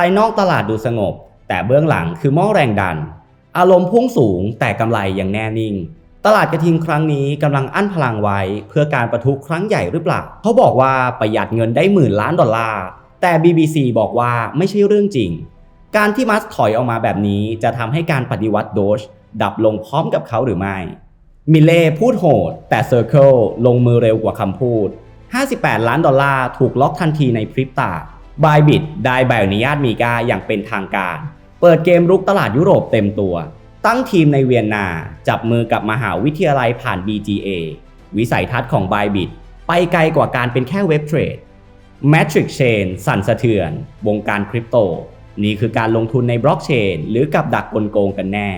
ภายนอกตลาดดูสงบ แต่เบื้องหลังคือหม้อแรงดัน อารมณ์พุ่งสูงแต่กำไรยังแน่นิ่ง ตลาดกระทิงครั้งนี้กำลังอั้นพลังไว้ เพื่อการประทุครั้งใหญ่หรือเปล่าเขาบอกว่าประหยัดเงินได้หมื่นล้านดอลลาร์แต่ BBC บอกว่าไม่ใช่เรื่องจริง การที่มัสถอยออกมาแบบนี้จะทำให้การปฏิวัติโดชดับลงพร้อมกับเขาหรือไม่ มิเล่พูดโหด แต่ Circle ลงมือเร็วกว่าคำพูด 58 ล้านดอลลาร์ถูกล็อกทันทีในพริบตา บายบิดได้ใบอนุญาตมีกาอย่างเป็นทางการ เปิดเกมรุกตลาดยุโรปเต็มตัว ตั้งทีมในเวียนนา จับมือกับมหาวิทยาลัยผ่าน BGA วิสัยทัศน์ของบายบิดไปไกลกว่าการเป็นแค่เว็บเทรด Matrix Chain สั่นสะเทือน วงการคริปโต นี่คือการลงทุนในบล็อกเชนหรือกับดักกลโกงกันแน่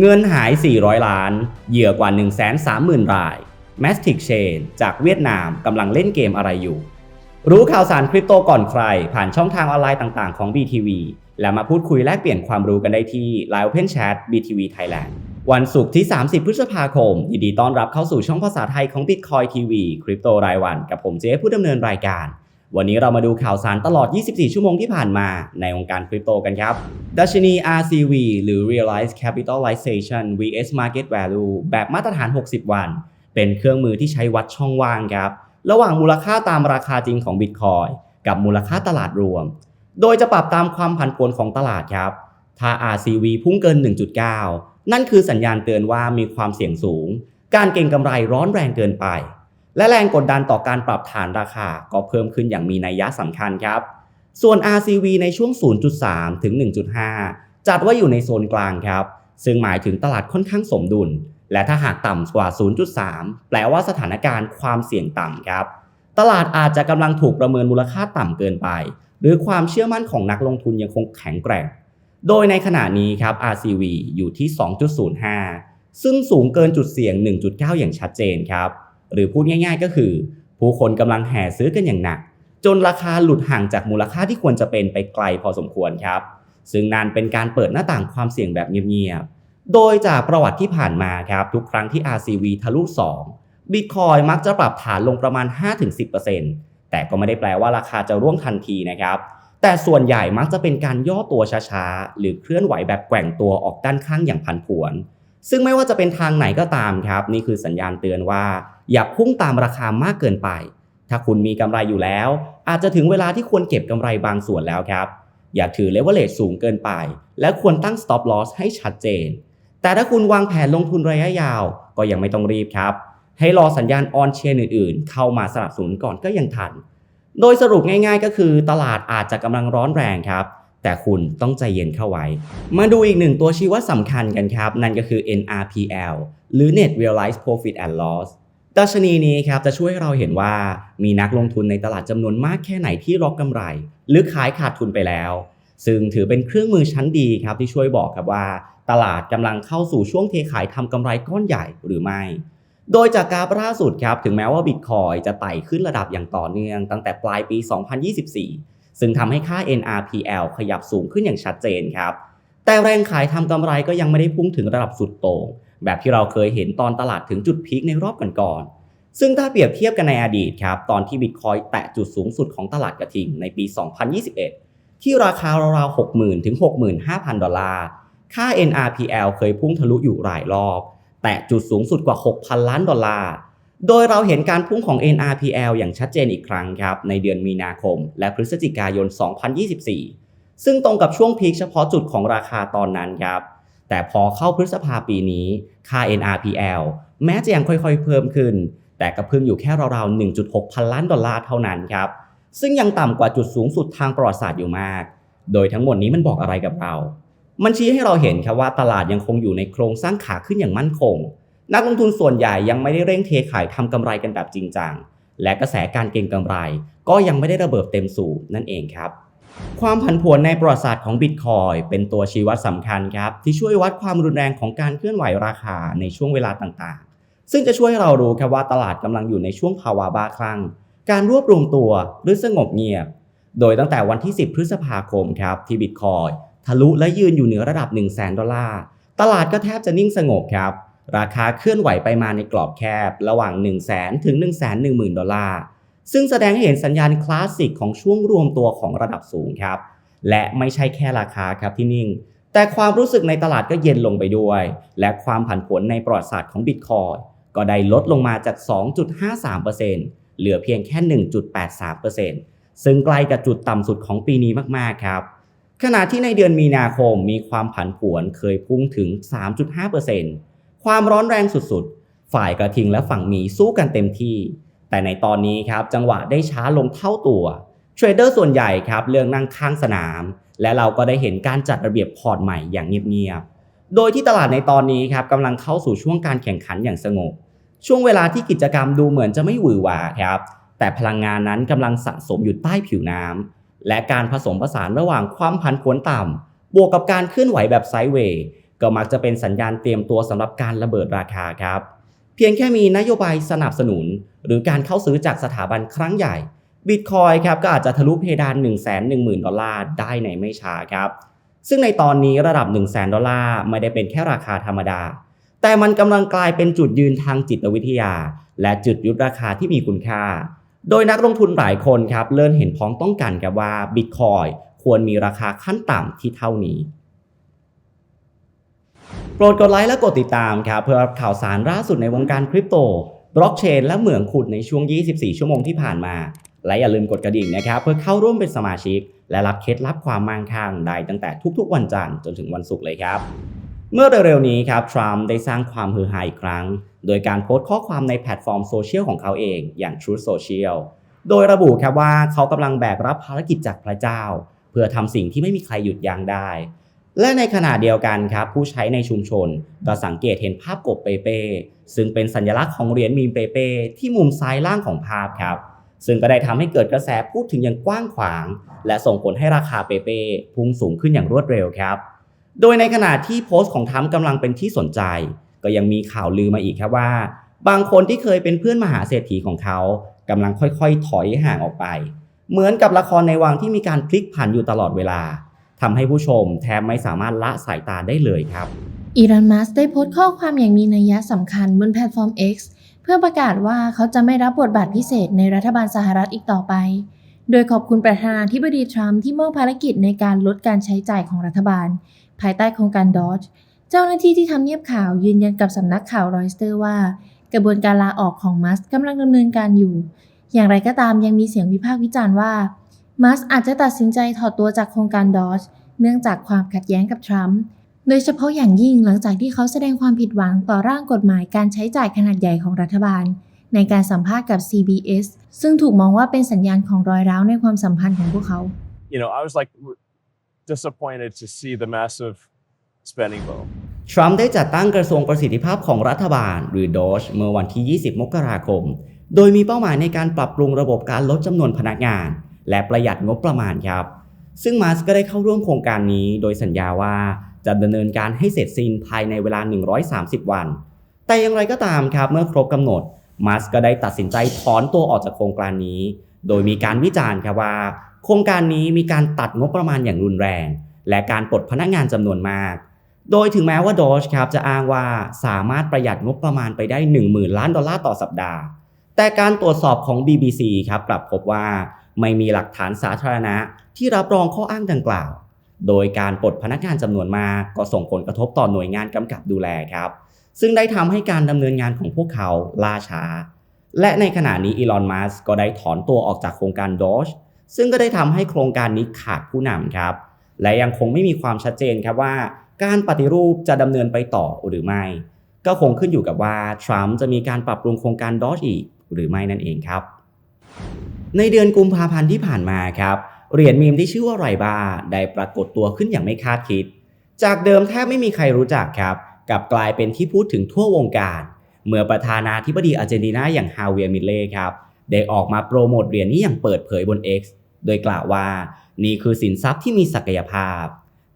เงินหาย 400 ล้าน เหยื่อกว่า 130,000 ราย m a s t i c Chain จากเวียดนามกำลังเล่นเกมอะไรอยู่ รู้ข่าวสารคริปโตก่อนใคร ผ่านช่องทางออนไลน์ต่างๆของ BTV และมาพูดคุยแลกเปลี่ยนความรู้กันได้ที่ Line Open Chat BTV Thailand วันศุกร์ที่ 30 พฤษภาคม ยินดีต้อนรับเข้าสู่ช่องภาษาไทยของ Bitcoin TV คริปโตรายวัน กับผมเจ๊ผู้ดำเนินรายการ วันนี้เรามาดูข่าวสารตลอด 24 ชั่วโมงที่ผ่านมาในวงการคริปโตกันครับ ดัชนี RCV หรือ Realized Capitalization vs Market Value แบบมาตรฐาน 60 วัน เป็นเครื่องมือที่ใช้วัดช่องว่างครับ ระหว่างมูลค่าตามราคาจริงของ Bitcoin กับมูลค่าตลาดรวม โดยจะปรับตามความผันผวนของตลาดครับ ถ้า RCV พุ่งเกิน 1.9 นั่นคือสัญญาณเตือนว่ามีความเสี่ยงสูง การเก็งกำไรร้อนแรงเกินไป และแรงกดดันต่อการปรับฐานราคาก็เพิ่มขึ้นอย่างมีนัยยะสำคัญครับ ส่วน RCV ในช่วง 0.3 ถึง 1.5 จัดว่าอยู่ในโซนกลางครับ ซึ่งหมายถึงตลาดค่อนข้างสมดุล และถ้าหากต่ำกว่า 0.3 แปลว่าสถานการณ์ความเสี่ยงต่ำครับ ตลาดอาจจะกำลังถูกประเมินมูลค่าต่ำเกินไป หรือความเชื่อมั่นของนักลงทุนยังคงแข็งแกร่ง โดยในขณะนี้ครับ RCV อยู่ที่ 2.05 ซึ่งสูงเกินจุดเสี่ยง 1.9 อย่างชัดเจนครับ หรือพูดง่าย ๆ ก็คือ ผู้คนกำลังแห่ซื้อกันอย่างหนัก จนราคาหลุดห่างจากมูลค่าที่ควรจะเป็นไปไกลพอสมควรครับ ซึ่งนั่นเป็นการเปิดหน้าต่างความเสี่ยงแบบเงียบๆ โดยจากประวัติที่ผ่านมาครับทุกครั้งที่ RCV ทะลุ 2 Bitcoin มักจะปรับฐานลงประมาณ 5-10%แต่ก็ไม่ได้แปลว่าราคาจะร่วงทันทีนะครับ แต่ส่วนใหญ่มักจะเป็นการย่อตัวช้าๆ หรือเคลื่อนไหวแบบแกว่งตัวออกด้านข้างอย่างพันผวน ซึ่งไม่ว่าจะเป็นทางไหนก็ตามครับ นี่คือสัญญาณเตือนว่า อย่าพุ่งตามราคามากเกินไป ถ้าคุณมีกำไรอยู่แล้ว อาจจะถึงเวลาที่ควรเก็บกำไรบางส่วนแล้วครับ อย่าถือเลเวลเลสูงเกินไป และควรตั้ง stop loss ให้ชัดเจน แต่ถ้าคุณวางแผนลงทุนระยะยาว ก็ยังไม่ต้องรีบครับ ให้รอสัญญาณออนเชนอื่นๆ เข้ามาสนับสนุนก่อนก็ยังทัน โดยสรุปง่ายๆ ก็คือตลาดอาจจะกำลังร้อนแรงครับ แต่คุณต้องใจเย็นเข้าไว้ มาดูอีกหนึ่งตัวชี้วัดสำคัญกันครับ นั่นก็คือ NRPL หรือ Net Realized Profit and Loss ดัชนีนี้ครับจะช่วยให้เราเห็นว่ามีนักลงทุนในตลาดจำนวนมากแค่ไหนที่ล็อกกำไร หรือขายขาดทุนไปแล้ว ซึ่งถือเป็นเครื่องมือชั้นดีครับที่ช่วยบอกครับว่า ตลาดกำลังเข้าสู่ช่วงเทขายทำกำไรก้อนใหญ่หรือไม่ โดยจากกราฟล่าสุดครับถึงแม้ว่าบิตคอยจะไต่ขึ้นระดับอย่างต่อเนื่องตั้งแต่ปลายปี 2024 ซึ่งทำให้ค่า NRPL ขยับสูงขึ้นอย่างชัดเจนครับแต่แรงขายทำกำไรก็ยังไม่ได้พุ่งถึงระดับสุดโต่งแบบที่เราเคยเห็นตอนตลาดถึงจุดพีคในรอบก่อนๆซึ่งถ้าเปรียบเทียบกันในอดีตครับตอนที่บิตคอยแตะจุดสูงสุดของตลาดกระทิงในปี 2021 ที่ราคาราวๆ60,000ถึง65,000 ดอลลาร์ ค่า NRPL เคยพุ่งทะลุอยู่หลายรอบ แตะจุดสูงสุดกว่า 6,000 ล้านดอลลาร์ โดยเราเห็นการพุ่งของ NRPL อย่างชัดเจนอีกครั้งครับ ในเดือนมีนาคม และพฤศจิกายน 2024 ซึ่งตรงกับช่วงพีคเฉพาะจุดของราคาตอนนั้นครับ แต่พอเข้าพฤษภาปีนี้ ค่า NRPL แม้จะยังค่อยๆ เพิ่มขึ้น แต่ก็เพิ่งอยู่แค่ราวๆ 1.6 พันล้านดอลลาร์เท่านั้นครับ ซึ่งยังต่ำกว่าจุดสูงสุดทางประวัติศาสตร์อยู่มาก โดยทั้งหมดนี้มันบอกอะไรกับเรา มันชี้ให้เราเห็นครับว่าตลาดยังคงอยู่ในโครงสร้างขาขึ้นอย่างมั่นคง นักลงทุนส่วนใหญ่ยังไม่ได้เร่งเทขายทำกำไรกันแบบจริงจัง และกระแสการเก็งกำไร ก็ยังไม่ได้ระเบิดเต็มสูบนั่นเองครับ ความผันผวนในประวัติศาสตร์ของบิตคอยเป็นตัวชี้วัดสำคัญครับที่ช่วยวัดความรุนแรงของการเคลื่อนไหวราคาในช่วงเวลาต่างๆ ซึ่งจะช่วยให้เรารู้ครับว่าตลาดกำลังอยู่ในช่วงภาวะบ้าคลั่ง การรวบรวมตัวหรือสงบเงียบ โดยตั้งแต่วันที่ 10 พฤษภาคมครับที่บิตคอยทะลุและยืนอยู่เหนือระดับ 1 0 0 0 0แดอลลาร์ ตลาดก็แทบจะนิ่งสงบครับ ราคาเคลื่อนไหวไปมาในกรอบแคบ ระหว่าง 1 0 0 0 0แถึง 1 1 0 0 0 0 ดอลลาร์ ซึ่งแสดงให้เห็นสัญญาณคลาสสิกของช่วงรวมตัวของระดับสูงครับ และไม่ใช่แค่ราคาครับที่นิ่ง แต่ความรู้สึกในตลาดก็เย็นลงไปด้วย และความผันผวนในประวัติศาสตร์ของบิตคอยก็ได้ลดลงมาจาก 2.53%เหลือเพียงแค่ 1.83%ซึ่งใกล้กับจุดต่ำสุดของปีนี้มากๆครับ ขณะที่ในเดือนมีนาคมมีความผันผวนเคยพุ่งถึง 3.5%ความร้อนแรงสุดๆ ฝ่ายกระทิงและฝั่งหมีสู้กันเต็มที่ แต่ในตอนนี้ครับจังหวะได้ช้าลงเท่าตัวเทรดเดอร์ส่วนใหญ่ครับเลือกนั่งข้างสนาม และเราก็ได้เห็นการจัดระเบียบพอร์ตใหม่อย่างเงียบๆโดยที่ตลาดในตอนนี้ครับกำลังเข้าสู่ช่วงการแข่งขันอย่างสงบ ช่วงเวลาที่กิจกรรมดูเหมือนจะไม่หวือหวาครับ แต่พลังงานนั้นกำลังสะสมอยู่ใต้ผิวน้ำและการผสมผสานระหว่างความผันผวนต่ำบวกกับการเคลื่อนไหวแบบไซด์เวย์ก็มักจะเป็นสัญญาณเตรียมตัวสำหรับการระเบิดราคาครับ เพียงแค่มีนโยบายสนับสนุน หรือการเข้าซื้อจากสถาบันครั้งใหญ่บิตคอยครับก็อาจจะทะลุเพดาน 1 1 0 0 0 0 ดอลลาร์ได้ในไม่ช้าครับ ซึ่งในตอนนี้ระดับ 1 0 0 0 0 0 ดอลลาร์ไม่ได้เป็นแค่ราคาธรรมดา แต่มันกำลังกลายเป็นจุดยืนทางจิตวิทยา และจุดยุทธราคาที่มีคุณค่า โดยนักลงทุนหลายคนครับเริ่มเห็นพ้องต้องกันครับว่าบิตคอยควรมีราคาขั้นต่ำที่เท่านี้ โปรดกดไลค์และกดติดตามครับเพื่อรับข่าวสารล่าสุดในวงการคริปโต บล็อกเชน และเหมืองขุดในช่วง 24 ชั่วโมงที่ผ่านมา และอย่าลืมกดกระดิ่งนะครับเพื่อเข้าร่วมเป็นสมาชิก และรับเคล็ดลับความมั่งคั่งได้ตั้งแต่ทุกๆ วันจันทร์จนถึงวันศุกร์เลยครับ เมื่อเร็วๆนี้ครับทรัมป์ได้สร้างความฮือฮาอีกครั้ง โดยการโพสต์ข้อความในแพลตฟอร์มโซเชียลของเขาเองอย่าง Truth Social โดยระบุครับว่าเขากำลังแบกรับภารกิจจากพระเจ้า เพื่อทำสิ่งที่ไม่มีใครหยุดยั้งได้ และในขณะเดียวกันครับ ผู้ใช้ในชุมชนก็สังเกตเห็นภาพกบเปเป้ซึ่งเป็นสัญลักษณ์ของเหรียญมีมเปเป้ที่มุมซ้ายล่างของภาพครับ ซึ่งก็ได้ทำให้เกิดกระแสพูดถึงอย่างกว้างขวาง และส่งผลให้ราคาเปเป้พุ่งสูงขึ้นอย่างรวดเร็วครับ โดยในขณะที่โพสต์ของทรัมกำลังเป็นที่สนใจ ก็ยังมีข่าวลือมาอีกครับว่า บางคนที่เคยเป็นเพื่อนมหาเศรษฐีของเขากำลังค่อยๆ ถอยห่างออกไป เหมือนกับละครในวังที่มีการพลิกผันอยู่ตลอดเวลาทำให้ผู้ชมแทบไม่สามารถละสายตาได้เลยครับอีรอนมัสได้โพสต์ข้อความอย่างมีนัยยะสำคัญบนแพลตฟอร์ม X เพื่อประกาศว่าเขาจะไม่รับบทบาทพิเศษในรัฐบาลสหรัฐอีกต่อไป โดยขอบคุณประธานาธิบดีทรัมป์ที่มอบภารกิจในการลดการใช้จ่ายของรัฐบาล ภายใต้โครงการดอ g เจ้าหน้าที่ที่ทำเนียบข่าวยืนยันกับสำนักข่าวรอยสเตอร์ว่า กระบวนการลาออกของมัสกำลังดำเนินการอยู่ อย่างไรก็ตามยังมีเสียงวิพากษ์วิจารณ์ว่ามัสอาจจะตัดสินใจถอดตัวจากโครงการดอ g เนื่องจากความขัดแย้งกับทรัมป์โดยเฉพาะอย่างยิ่งหลังจากที่เขาแสดงความผิดหวังต่อร่างกฎหมายการใช้จ่ายขนาดใหญ่ของรัฐบาล ในการสัมภาษณ์กับ CBS ซึ่งถูกมองว่าเป็นสัญญาณของรอยร้าวในความสัมพันธ์ของพวกเขา you know, I was like disappointed to see the massive spending bill. ทรัมป์ได้จัดตั้งกระทรวงประสิทธิภาพของรัฐบาล หรือ DOGE เมื่อวันที่ 20 มกราคม โดยมีเป้าหมายในการปรับปรุงระบบการลดจำนวนพนักงาน และประหยัดงบประมาณครับ ซึ่งมาสก์ก็ได้เข้าร่วมโครงการนี้ โดยสัญญาว่าจะดำเนินการให้เสร็จสิ้นภายในเวลา 130 วัน แต่อย่างไรก็ตามครับ เมื่อครบกำหนดมาสก็ได้ตัดสินใจถอนตัวออกจากโครงการนี้ โดยมีการวิจารณ์ครับว่า โครงการนี้มีการตัดงบประมาณอย่างรุนแรง และการปลดพนักงานจำนวนมาก โดยถึงแม้ว่าดอชครับจะอ้างว่าสามารถประหยัดงบประมาณไปได้ 10,000 ล้านดอลลาร์ต่อสัปดาห์ แต่การตรวจสอบของ BBC ครับกลับพบว่าไม่มีหลักฐานสาธารณะที่รับรองข้ออ้างดังกล่าว โดยการปลดพนักงานจำนวนมากก็ส่งผลกระทบต่อหน่วยงานกำกับดูแลครับ ซึ่งได้ทำให้การดำเนินงานของพวกเขาล่าช้า และในขณะนี้อีลอน มัสก์ก็ได้ถอนตัวออกจากโครงการดอช ซึ่งก็ได้ทำให้โครงการนี้ขาดผู้นำครับ และยังคงไม่มีความชัดเจนครับว่า การปฏิรูปจะดำเนินไปต่อหรือไม่ ก็คงขึ้นอยู่กับว่าทรัมป์จะมีการปรับปรุงโครงการดอชอีกหรือไม่นั่นเองครับ ในเดือนกุมภาพันธ์ที่ผ่านมาครับเหรียญมีมที่ชื่อว่าไรบาได้ปรากฏตัวขึ้นอย่างไม่คาดคิด จากเดิมแทบไม่มีใครรู้จักครับกลับกลายเป็นที่พูดถึงทั่ววงการ เมื่อประธานาธิบดีอาร์เจนตินาอย่างฮาเวียร์มิลเล่ครับได้ออกมาโปรโมทเหรียญนี้อย่างเปิดเผยบน X โดยกล่าวว่า นี่คือสินทรัพย์ที่มีศักยภาพ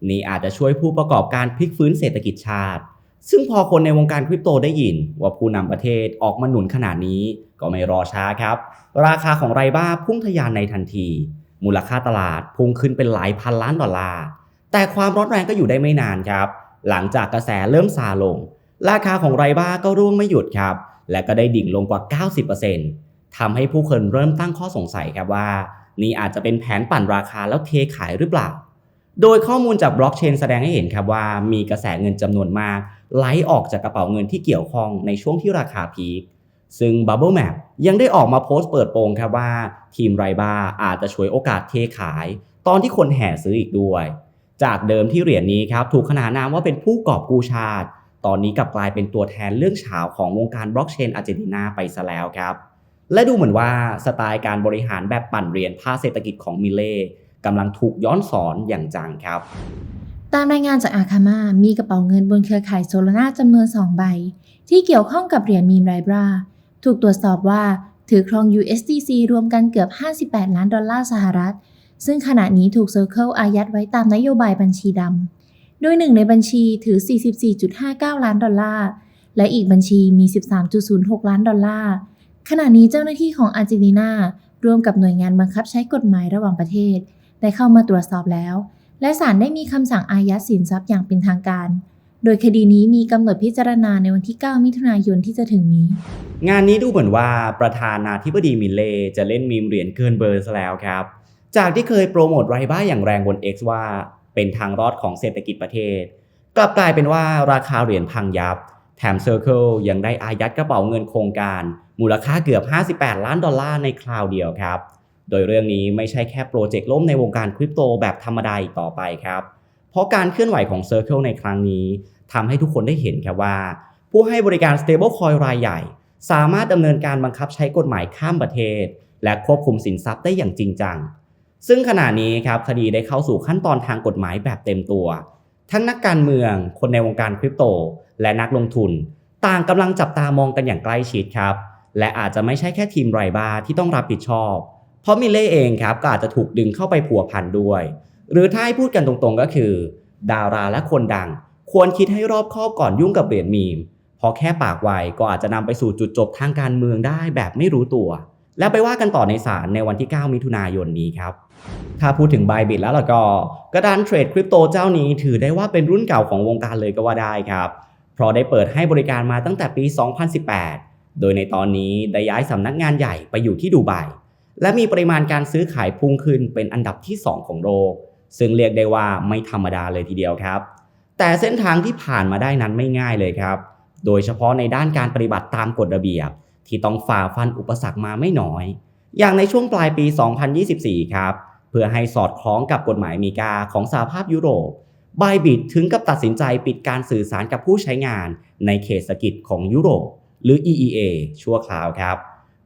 นี่อาจจะช่วยผู้ประกอบการพลิกฟื้นเศรษฐกิจชาติ ซึ่งพอคนในวงการคริปโตได้ยิน ว่าผู้นำประเทศออกมาหนุนขนาดนี้ ก็ไม่รอช้าครับ ราคาของไรบ้าพุ่งทะยานในทันที มูลค่าตลาดพุ่งขึ้นเป็นหลายพันล้านดอลลาร์แต่ความร้อนแรงก็อยู่ได้ไม่นานครับ หลังจากกระแสเริ่มซาลง ราคาของไรบ้าก็ร่วงไม่หยุดครับและก็ได้ดิ่งลงกว่า 90%ทำให้ผู้คนเริ่มตั้งข้อสงสัยครับว่า นี่อาจจะเป็นแผนปั่นราคาแล้วเทขายหรือเปล่า โดยข้อมูลจากบล็อกเชนแสดงให้เห็นครับว่ามีกระแสเงินจำนวนมาก ไหลออกจากกระเป๋าเงินที่เกี่ยวข้องในช่วงที่ราคาพีคซึ่ง Bubble Map ยังได้ออกมาโพสต์เปิดโปงครับว่า ทีมไรบ้าอาจจะฉวยโอกาสเทขาย ตอนที่คนแห่ซื้ออีกด้วย จากเดิมที่เหรียญนี้ครับถูกขนานนามว่าเป็นผู้กอบกู้ชาติ ตอนนี้กลับกลายเป็นตัวแทนเรื่องเฉาวของวงการบล็อกเชนอาร์เจนตินาไปซะแล้วครับ และดูเหมือนว่าสไตล์การบริหารแบบปั่นเรียญภาคเศรษฐกิจของมิเล่กำลังถูกย้อนสอนอย่างจังครับ ตามรายงานจากอาคามามีกระเป๋าเงินบนเครือข่ายโซลาร่าจำนวน 2 ใบ ที่เกี่ยวข้องกับเหรียญมีมไรบราถูกตรวจสอบว่าถือครอง USDC รวมกันเกือบ 58 ล้านดอลลาร์สหรัฐ ซึ่งขณะนี้ถูก Circle อายัดไว้ตามนโยบายบัญชีดำ โดยหนึ่งในบัญชีถือ 44.59 ล้านดอลลาร์ และอีกบัญชีมี 13.06 ล้านดอลลาร์ ขณะนี้เจ้าหน้าที่ของอาร์เจนตินาร่วมกับหน่วยงานบังคับใช้กฎหมายระหว่างประเทศ ได้เข้ามาตรวจสอบแล้ว และศาลได้มีคำสั่งอายัดสินทรัพย์อย่างเป็นทางการ โดยคดีนี้มีกำหนดพิจารณาในวันที่ 9 มิถุนายนที่จะถึงนี้ งานนี้ดูเหมือนว่าประธานาธิบดีมิเล่จะเล่นมีมเหรียญเกินเบอร์ซะแล้วครับ จากที่เคยโปรโมทไรบ้าอย่างแรงบน X ว่า เป็นทางรอดของเศรษฐกิจประเทศ กลับกลายเป็นว่าราคาเหรียญพังยับ แถม Circle ยังได้อายัดกระเป๋าเงินโครงการ มูลค่าเกือบ 58 ล้านดอลลาร์ในคราวเดียวครับ โดยเรื่องนี้ไม่ใช่แค่โปรเจกต์ล่มในวงการคริปโตแบบธรรมดาอีกต่อไปครับ เพราะการเคลื่อนไหวของ Circle ในครั้งนี้ทำให้ทุกคนได้เห็นครับว่า ผู้ให้บริการ stablecoin รายใหญ่ สามารถดำเนินการบังคับใช้กฎหมายข้ามประเทศ และควบคุมสินทรัพย์ได้อย่างจริงจัง ซึ่งขณะนี้ครับคดีได้เข้าสู่ขั้นตอนทางกฎหมายแบบเต็มตัว ทั้งนักการเมือง คนในวงการคริปโต และนักลงทุน ต่างกำลังจับตามองกันอย่างใกล้ชิดครับ และอาจจะไม่ใช่แค่ทีมไรบาที่ต้องรับผิดชอบ เพราะมิเล่เองครับก็อาจจะถูกดึงเข้าไปผัวพันด้วย หรือถ้าให้พูดกันตรงๆก็คือ ดาราและคนดัง ควรคิดให้รอบคอบก่อนยุ่งกับเหรียญมีมเพราะแค่ปากไวก็อาจจะนำไปสู่จุดจบทางการเมืองได้แบบไม่รู้ตัว แล้วไปว่ากันต่อในศาลในวันที่ 9 มิถุนายนนี้ครับถ้าพูดถึง b y b i t แล้วล่ะก็กระดานเทรดคริปโตเจ้านี้ถือได้ว่าเป็นรุ่นเก่าของวงการเลยก็ว่าได้ครับ เพราะได้เปิดให้บริการมาตั้งแต่ปี 2018 โดยในตอนนี้ได้ย้ายสำนักงานใหญ่ไปอยู่ที่ดูไบและมีปริมาณการซื้อขายพุ่งขึ้นเป็นอันดับที่ 2 ของโลกซึ่งเรียกได้ว่าไม่ธรรมดาเลยทีเดียวครับ แต่เส้นทางที่ผ่านมาได้นั้นไม่ง่ายเลยครับ โดยเฉพาะในด้านการปฏิบัติตามกฎระเบียบ ที่ต้องฝ่าฟันอุปสรรคมาไม่น้อย อย่างในช่วงปลายปี 2024 ครับ เพื่อให้สอดคล้องกับกฎหมายมีกาของสหภาพยุโรปบายบิ t ถึงกับตัดสินใจปิดการสื่อสารกับผู้ใช้งาน ในเขตเศรษฐกิจของยุโรป หรือ EEA ชั่วคราวครับ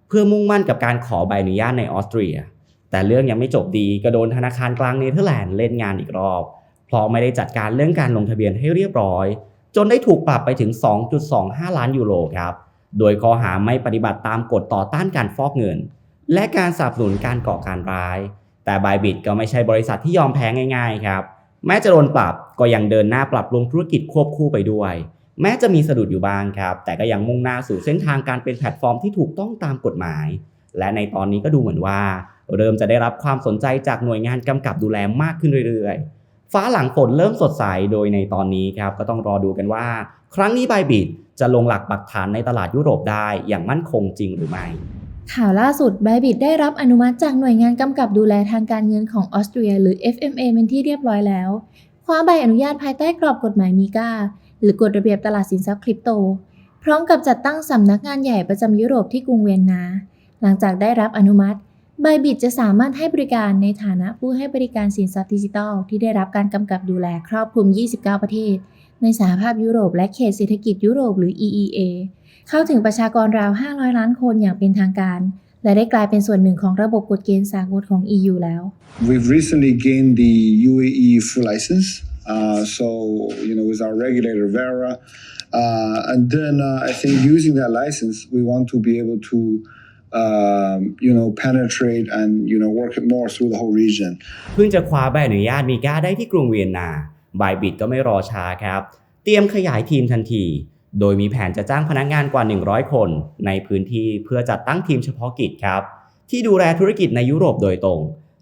เพื่อมุ่งมั่นกับการขอใบอนุญาตในออสเตรีย แต่เรื่องยังไม่จบดีก็โดนธนาคารกลางเนเธอร์แลนด์เล่นงานอีกรอบเพราะไม่ได้จัดการเรื่องการลงทะเบียนให้เรียบร้อย จนได้ถูกปรับไปถึง 2.25 ล้านยูโรครับโดยข้อหาไม่ปฏิบัติตามกฎต่อต้านการฟอกเงิน และการสนับสนุนการก่อการร้าย แต่บายบิ t ก็ไม่ใช่บริษัทที่ยอมแพ้ง่าย ๆ ครับ แม้จะโดนปรับก็ยังเดินหน้าปรับปรุงธุรกิจควบคู่ไปด้วย แม้จะมีสะดุดอยู่บ้างครับ แต่ก็ยังมุ่งหน้าสู่เส้นทางการเป็นแพลตฟอร์มที่ถูกต้องตามกฎหมาย และในตอนนี้ก็ดูเหมือนว่า เริ่มจะได้รับความสนใจจากหน่วยงานกำกับดูแลมากขึ้นเรื่อยๆ ฟ้าหลังฝนเริ่มสดใส โดยในตอนนี้ครับก็ต้องรอดูกันว่า ครั้งนี้บบิ t จะลงหลักปักฐานในตลาดยุโรปได้อย่างมั่นคงจริงหรือไม่ข่าวล่าสุด b y b i t ได้รับอนุมัติจากหน่วยงานกำกับดูแลทางการเงินของออสเตรียหรือ FMA เป็นที่เรียบร้อยแล้ว คว้าใบอนุญาตภายใต้กรอบกฎหมายมีกา หรือกฎระเบียบตลาดสินทรัพย์คริปโต พร้อมกับจัดตั้งสำนักงานใหญ่ประจำยุโรปที่กรุงเวียนนา หลังจากได้รับอนุมัติ b y b i t จะสามารถให้บริการในฐานะผู้ให้บริการสินทรัพย์ดิจิทัล ที่ได้รับการกำกับดูแลครอบคลุม 29 ประเทศ ในสหภาพยุโรปและเขตเศรษฐกิจยุโรปหรือ EEA เข้าถึงประชากรราว 500 ล้านคนอย่างเป็นทางการ และได้กลายเป็นส่วนหนึ่งของระบบกฎเกณฑ์สากลของ EU แล้ว We've recently gained the UAE full license. Uh, so, you know, with our regulator Vera. Uh, and then uh, I think using that license, we want to be able to, um, you know, penetrate and, you know, work it more through the whole region. เพิ่งจะคว้าใบอนุญาตมีก้าได้ที่กรุงเวียนนาบายบิดก็ไม่รอช้าครับ เตรียมขยายทีมทันที โดยมีแผนจะจ้างพนักงานกว่า 100 คน ในพื้นที่เพื่อจัดตั้งทีมเฉพาะกิจครับ ที่ดูแลธุรกิจในยุโรปโดยตรง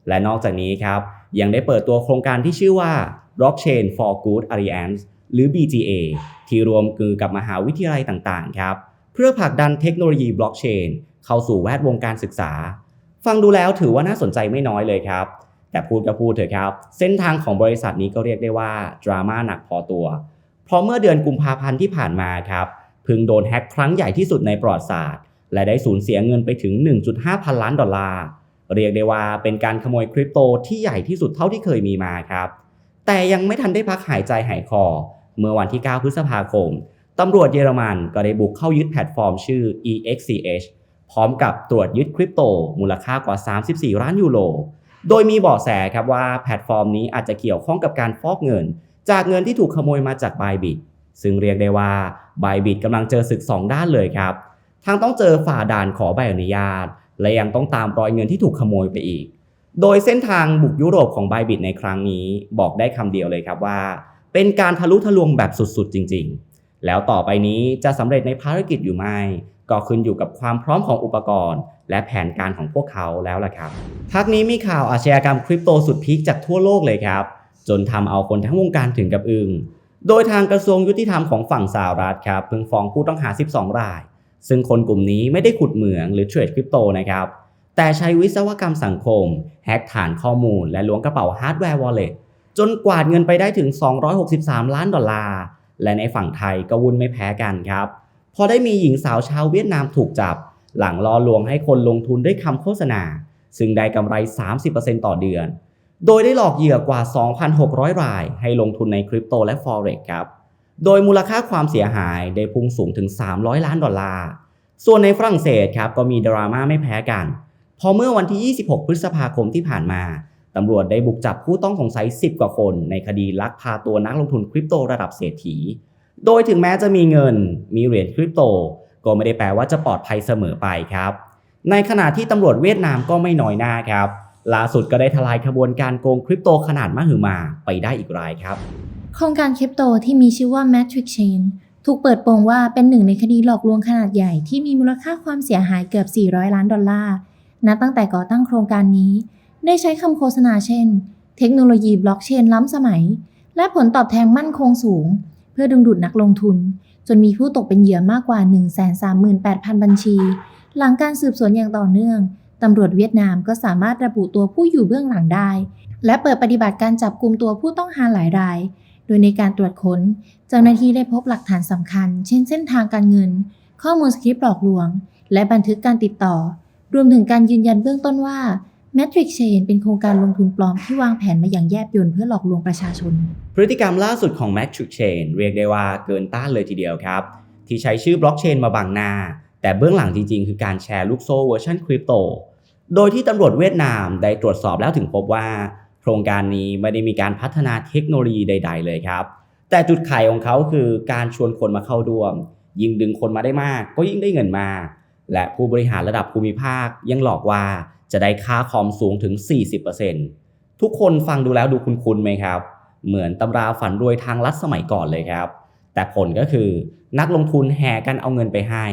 และนอกจากนี้ครับ ยังได้เปิดตัวโครงการที่ชื่อว่า Blockchain for Good Alliance หรือ BGA ที่รวมมือกับมหาวิทยาลัยต่างๆ ครับ เพื่อผลักดันเทคโนโลยีบล็อกเชนเข้าสู่แวดวงการศึกษา ฟังดูแล้วถือว่าน่าสนใจไม่น้อยเลยครับ แต่พูดก็พูดเถอะครับ เส้นทางของบริษัทนี้ก็เรียกได้ว่า ดราม่าหนักพอตัว เพราะเมื่อเดือนกุมภาพันธ์ที่ผ่านมาครับพิ่งโดนแฮ็กครั้งใหญ่ที่สุดในประวัติศาสตร์ และได้สูญเสียเงินไปถึง 1.5 พันล้านดอลลาร์เรียกได้ว่าเป็นการขโมยคริปโตที่ใหญ่ที่สุดเท่าที่เคยมีมาครับ แต่ยังไม่ทันได้พักหายใจหายคอ เมื่อวันที่ 9 พฤษภาคมตำรวจเยอรมันก็ได้บุกเข้ายึดแพลตฟอร์มชื่อ EXCH พร้อมกับตรวจยึดคริปโต มูลค่ากว่า 34 ล้านยูโร โดยมีเบาะแสครับว่าแพลตฟอร์มนี้อาจจะเกี่ยวข้องกับการฟอกเงิน จากเงินที่ถูกขโมยมาจาก Bybit ซึ่งเรียกได้ว่า Bybit กำลังเจอศึก 2 ด้านเลยครับ ทั้งต้องเจอฝ่าด่านขอใบอนุญาต และยังต้องตามรอยเงินที่ถูกขโมยไปอีก โดยเส้นทางบุกยุโรปของ Bybit ในครั้งนี้บอกได้คำเดียวเลยครับว่า เป็นการทะลุทะลวงแบบสุดๆ จริง ๆ แล้วต่อไปนี้จะสำเร็จในภารกิจอยู่ไหมก็ขึ้นอยู่กับความพร้อมของอุปกรณ์ และแผนการของพวกเขาแล้วล่ะครับพักนี้มีข่าวอาชญากรรมคริปโตสุดพีคจากทั่วโลกเลยครับ จนทำเอาคนทั้งวงการถึงกับอึงโดยทางกระทรวงยุติธรรมของฝั่งสหรัฐครับเพิ่งฟ้องผู้ต้องหา 12 ราย ซึ่งคนกลุ่มนี้ไม่ได้ขุดเหมืองหรือเทรดคริปโตนะครับ แต่ใช้วิศวกรรมสังคม แฮ็กฐานข้อมูล และล้วงกระเป๋าฮาร์ดแวร์วอลเล็ตจนกวาดเงินไปได้ถึง 263 ล้านดอลลาร์ และในฝั่งไทยก็วุ่นไม่แพ้กันครับ พอได้มีหญิงสาวชาวเวียดนามถูกจับ หลังล่อลวงให้คนลงทุนด้วยคำโฆษณา ซึ่งได้กำไร 30%ต่อเดือน โดยได้หลอกเหยื่อกว่า 2,600 ราย ให้ลงทุนในคริปโตและ Forex ครับ โดยมูลค่าความเสียหายได้พุ่งสูงถึง 300 ล้านดอลลาร์ ส่วนในฝรั่งเศสครับก็มีดราม่าไม่แพ้กัน พอเมื่อวันที่ 26 พฤษภาคมที่ผ่านมาตำรวจได้บุกจับผู้ต้องสงสัย 10 กว่าคน ในคดีลักพาตัวนักลงทุนคริปโตระดับเศรษฐี โดยถึงแม้จะมีเงิน มีเหรียญคริปโต ก็ไม่ได้แปลว่าจะปลอดภัยเสมอไปครับ ในขณะที่ตำรวจเวียดนามก็ไม่น้อยหน้าครับล่าสุดก็ได้ทลายขบวนการโกงคริปโตขนาดมหึมาไปได้อีกรายครับ โครงการคริปโตที่มีชื่อว่า Matrix Chain ถูกเปิดโปงว่าเป็นหนึ่งในคดีหลอกลวงขนาดใหญ่ที่มีมูลค่าความเสียหายเกือบ 400 ล้านดอลลาร์ นับตั้งแต่ก่อตั้งโครงการนี้ ได้ใช้คำโฆษณาเช่น เทคโนโลยีบล็อกเชนล้ำสมัย และผลตอบแทนมั่นคงสูง เพื่อดึงดูดนักลงทุน จนมีผู้ตกเป็นเหยื่อมากกว่า 138,000 บัญชี หลังการสืบสวนอย่างต่อเนื่องตำรวจเวียดนามก็สามารถระบุตัวผู้อยู่เบื้องหลังได้ และเปิดปฏิบัติการจับกลุ่มตัวผู้ต้องหาหลายราย โดยในการตรวจค้น เจ้าหน้าที่ได้พบหลักฐานสำคัญ เช่นเส้นทางการเงิน ข้อมูลสคริปต์หลอกลวง และบันทึกการติดต่อ วมถึงการยืนยันเบื้องต้นว่า Matrix Chain เป็นโครงการลงทุนปลอมที่วางแผนมาอย่างแยบยลเพื่อหลอกลวงประชาชน พฤติกรรมล่าสุดของ Matrix Chain เรียกได้ว่าเกินต้านเลยทีเดียวครับ ที่ใช้ชื่อบล็อกเชนมาบังหน้า แต่เบื้องหลังจริงๆ คือการแชร์ลูกโซ่เวอร์ชันคริปโต โดยที่ตำรวจเวียดนามได้ตรวจสอบแล้วถึงพบว่า โครงการนี้ไม่ได้มีการพัฒนาเทคโนโลยีใด ๆ เลยครับ แต่จุดขายของเขาคือการชวนคนมาเข้าร่วม ยิ่งดึงคนมาได้มาก ก็ยิ่งได้เงินมาก และผู้บริหารระดับภูมิภาคยังหลอกว่าจะได้ค่าคอมสูงถึง 40%ทุกคนฟังดูแล้วดูคุ้นๆไหมครับ เหมือนตำราฝันรวยทางลัดสมัยก่อนเลยครับ แต่ผลก็คือนักลงทุนแห่กันเอาเงินไปให้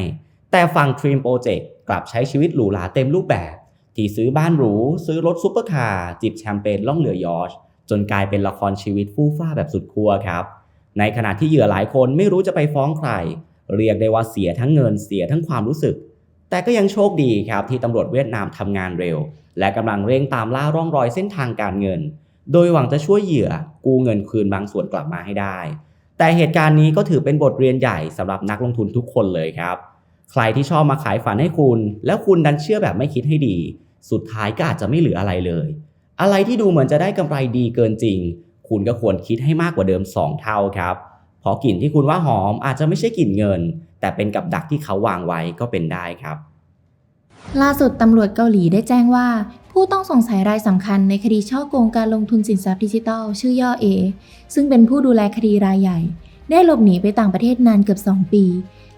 แต่ฝั่ง Dream Project กลับใช้ชีวิตหรูหราเต็มรูปแบบ ที่ซื้อบ้านหรู ซื้อรถซุปเปอร์คาร์จิบแชมเปญล่องเรือยอชจนกลายเป็นละครชีวิตฟู่ฟ้าแบบสุดขั้วครับ ในขณะที่เหยื่อหลายคนไม่รู้จะไปฟ้องใคร เรียกได้ว่าเสียทั้งเงินเสียทั้งความรู้สึก แต่ก็ยังโชคดีครับที่ตำรวจเวียดนามทำงานเร็ว และกำลังเร่งตามล่าร่องรอยเส้นทางการเงิน โดยหวังจะช่วยเหยื่อกู้เงินคืนบางส่วนกลับมาให้ได้ แต่เหตุการณ์นี้ก็ถือเป็นบทเรียนใหญ่สำหรับนักลงทุนทุกคนเลยครับ ใครที่ชอบมาขายฝันให้คุณ แล้วคุณดันเชื่อแบบไม่คิดให้ดี สุดท้ายก็อาจจะไม่เหลืออะไรเลย อะไรที่ดูเหมือนจะได้กำไรดีเกินจริง คุณก็ควรคิดให้มากกว่าเดิม 2 เท่าครับ พราะกลิ่นที่คุณว่าหอมอาจจะไม่ใช่กลิ่นเงิน แต่เป็นกับดักที่เขาวางไว้ก็เป็นได้ครับ ล่าสุดตำรวจเกาหลีได้แจ้งว่า ผู้ต้องสงสัยรายสำคัญในคดีช่อโกงการลงทุนสินทรัพย์ดิจิทัล ชื่อย่อ A ซึ่งเป็นผู้ดูแลคดีรายใหญ่ ได้หลบหนีไปต่างประเทศนานเกือบ 2 ปี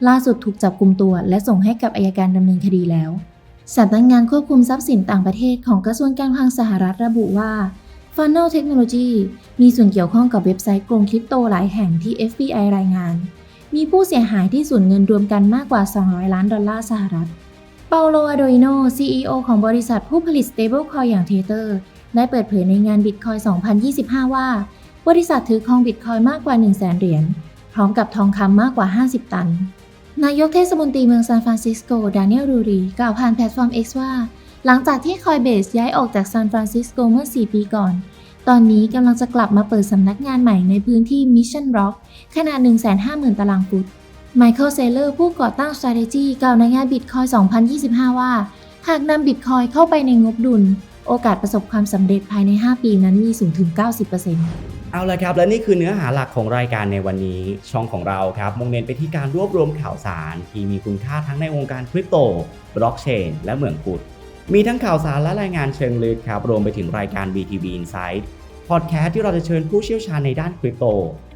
ล่าสุดถูกจับกลุมตัว และส่งให้กับอายการดำเนินคดีแล้วสำนักงานควบคุมทรัพย์สินต่างประเทศของกระทรวงการคลังสหรัฐระบุว่า Funnel Technology มีส่วนเกี่ยวข้องกับเว็บไซต์โกงคริปโตหลายแห่งที่ FBI รายงาน มีผู้เสียหายที่สูญเงินรวมกันมากกว่า 200 ล้านดอลลาร์สหรัฐ เปาโลอาโดอิโน CEO ของบริษัทผู้ผลิต stablecoin อย่าง Tether ได้เปิดเผยในงาน Bitcoin 2025 ว่า บริษัทถือครอง Bitcoin มากกว่า 1 0 0 0 0แสนเหรียญ พร้อมกับทองคำมากกว่า 50 ตัน นายกเทศมนตรีเมืองซานฟรานซิสโก ดานิเอล รูรี กล่าวผ่านแพลตฟอร์ม X ว่า หลังจากที่ Coinbase ย้ายออกจากซานฟรานซิสโกเมื่อ 4 ปีก่อน ตอนนี้กำลังจะกลับมาเปิดสำนักงานใหม่ในพื้นที่ Mission Rock ขนาด 150,000 ตารางฟุต Michael Saylor ผู้ก่อตั้ง Strategy กล่าวในงาน Bitcoin 2025 ว่า หากนำ Bitcoin เข้าไปในงบดุล โอกาสประสบความสำเร็จภายใน 5 ปีนั้นมีสูงถึง 90%เอาละครับ และนี่คือเนื้อหาหลักของรายการในวันนี้ ช่องของเราครับ มุ่งเน้นไปที่การรวบรวมข่าวสาร ที่มีคุณค่าทั้งในวงการคริปโต บล็อกเชน และเหมืองขุด มีทั้งข่าวสารและรายงานเชิงลึกครับ รวมไปถึงรายการ BTV Insight พอดแคสต์ที่เราจะเชิญผู้เชี่ยวชาญในด้านคริปโต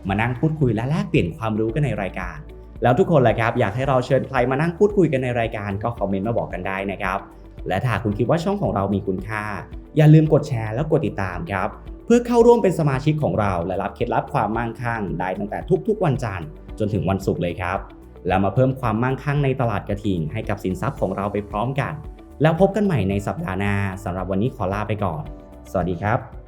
มานั่งพูดคุยและแลกเปลี่ยนความรู้กันในรายการ แล้วทุกคนแหละครับ อยากให้เราเชิญใครมานั่งพูดคุยกันในรายการก็คอมเมนต์มาบอกกันได้นะครับ และถ้าคุณคิดว่าช่องของเรามีคุณค่า อย่าลืมกดแชร์และกดติดตามครับ เพื่อเข้าร่วมเป็นสมาชิกของเราและรับเคล็ดลับความมั่งคั่งได้ตั้งแต่ทุกๆ วันจันทร์จนถึงวันศุกร์เลยครับแล้วมาเพิ่มความมั่งคั่งในตลาดกระทิงให้กับสินทรัพย์ของเราไปพร้อมกัน แล้วพบกันใหม่ในสัปดาห์หน้าสำหรับวันนี้ขอลาไปก่อน สวัสดีครับ